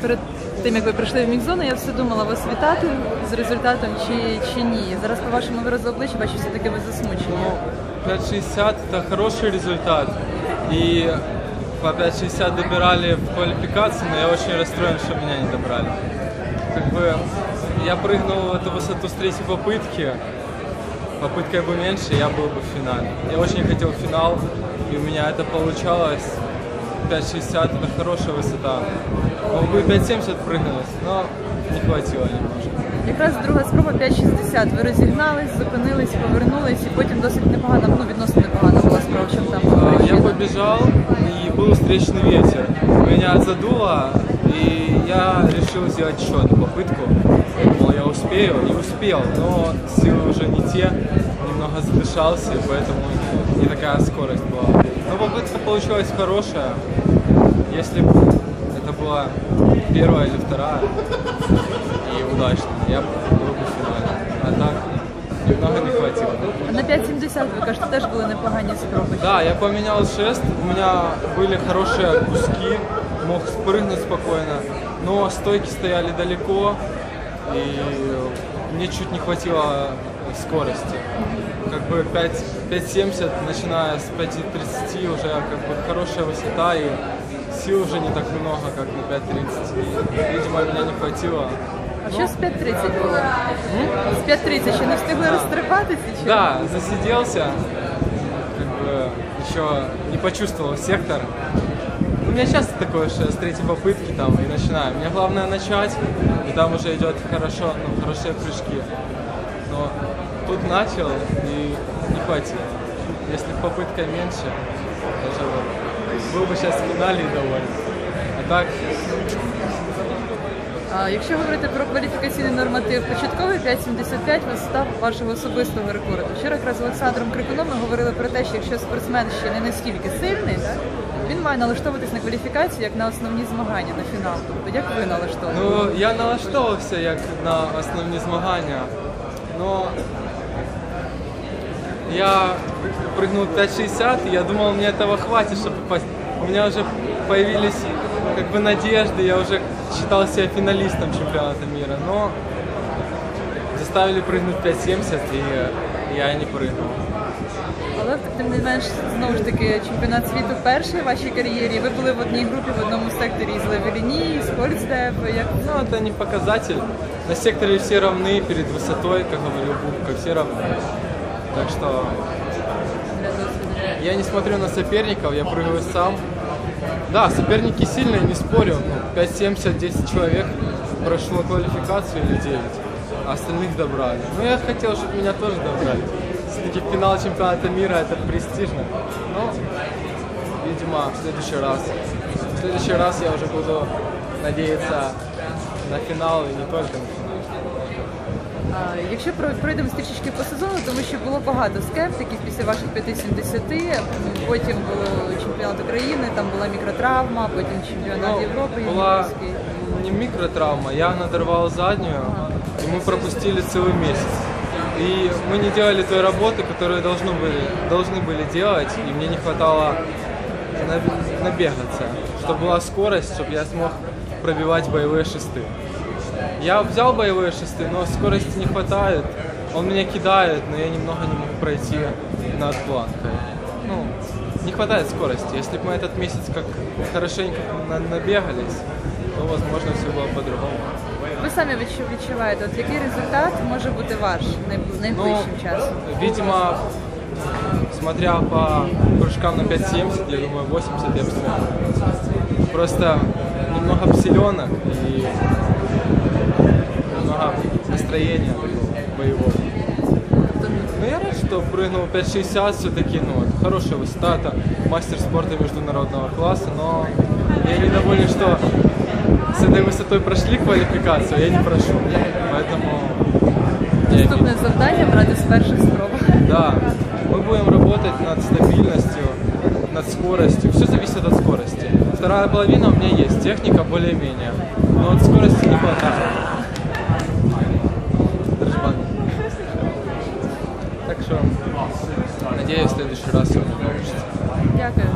перед тим, як ви прийшли в мікзону, я все думала вас вітати з результатом чи, чи ні. Зараз по вашому виразу обличчя бачу, все-таки ви засмучені. Ну, 5.60 это хороший результат. И по 5.60 добирали в квалификации, но я очень расстроен, что меня не добрали. Как бы я прыгнул эту высоту с третьей попытки. Попыткой бы меньше, я был бы в финале. Я очень хотел финал, и у меня это получалось. 5.60 это хорошая высота. Мог бы и 5.70 прыгнулось, но не хватило немножко. Якраз друга спроба 5.60. Ви розігнались, зупинились, повернулись, і потім досить непогана, ну відносно непогана була спроба, чим там була А, Я причина. побежал, и был встречный ветер. Меня задуло, и я решил сделать еще одну попытку. Мол, я успею, и успел, но силы уже не те, немного задышался, и поэтому не такая скорость была. Но попытка получилась хорошая. Если бы это была первая или вторая, и удачная, я бы был бы финале. А так, немного не хватило. А на 5.70 ви кажете, теж були непогані спроби. Да, я поменял шест, у меня были хорошие куски, мог спрыгнуть спокойно, но стойки стояли далеко, и мне чуть не хватило скорости. Как бы 5 5.70, начиная с 5.30 уже как бы хорошая высота, и сил уже не так много, как на 5.30. И, видимо, меня не хватило. А що з 5.30 було? З 5.30 ще не встигли розстрибатися? Чи? Да, засиделся, как бы еще не почувствовал сектор. У меня часто такое, что с третьей попытки там и начинаю. Мне главное начать, и там уже идет хорошо, ну, хорошие прыжки. Но тут начал и не хватило. Если б попытка меньше, даже вот, был бы сейчас в финале и доволен. А так, А, якщо говорити про кваліфікаційний норматив, початковий 5.75 висота вашого особистого рекорду. Вчора якраз з Олександром Крикуном ми говорили про те, що якщо спортсмен ще не настільки сильний, так, він має налаштовуватись на кваліфікацію як на основні змагання на фінал. Тобто як ви налаштовуєте? Ну, я налаштовувався як на основні змагання, но я прыгнул 5.60, и я думал, мне этого хватит, чтобы попасть. У меня уже появились как бы надежды, я уже считал себя финалистом чемпионата мира, но заставили прыгнуть 5.70, и я не прыгнул Але тим не менш, знову ж таки, чемпіонат світу перший в вашій кар'єрі. Ви були в одній групі в одному секторі з Левеліні, з Фольцдев. Як Ну, это не показатель. На секторе все равны перед высотой, как говорил Бубка, все равны. Так что для досвіду? Я не смотрю на соперников, я прыгаю сам. Да, соперники сильные, не спорю. Ну, 5-70, 10 человек прошло квалификацию или 9, а остальных добрали. Но я хотел, чтобы меня тоже добрали. Все-таки финал чемпионата мира это престижно. Но, видимо, в следующий раз. В следующий раз я уже буду надеяться на финал и не только на финал. А, Якщо про- пройдемо трішечки по сезону, тому що було багато скептиків після ваших 5-70, потім було чемпіонат України, там була мікротравма, потім чемпіонат Ну, Європи. была юніорський. не микротравма, я надорвал заднюю, и мы пропустили целый месяц. И мы не делали той работы, которую должны были, должны были делать, и мне не хватало на- набегаться, чтобы была скорость, чтобы я смог пробивать боевые шесты. Я взял боевые шесты, но скорости не хватает. Он меня кидает, но я немного не могу пройти над планкой. Ну, не хватает скорости. Если бы мы этот месяц как хорошенько на- набегались, то, возможно, все было по-другому. Ви самі відчу- відчуваєте, от який результат може бути ваш найб- найближчим часом? видимо, смотря по прыжкам на 5.70, я думаю, 80 я бы смог. Просто немного псиленок и немного настроения такого боевого. Ну, я рад, что прыгнул 5.60 все-таки, ну, это хорошая высота, это мастер спорта международного класса, но я недоволен, что с этой высотой прошли квалификацию, а я не прошел. Поэтому я Наступне завдання брати з перших спроб. да, мы будем работать над стабильностью, над скоростью. Все зависит от скорости. Вторая половина у меня есть, техника более-менее. Но от скорости не хватает. Дружбан. Так что, надеюсь, в следующий раз все получится. Дякую.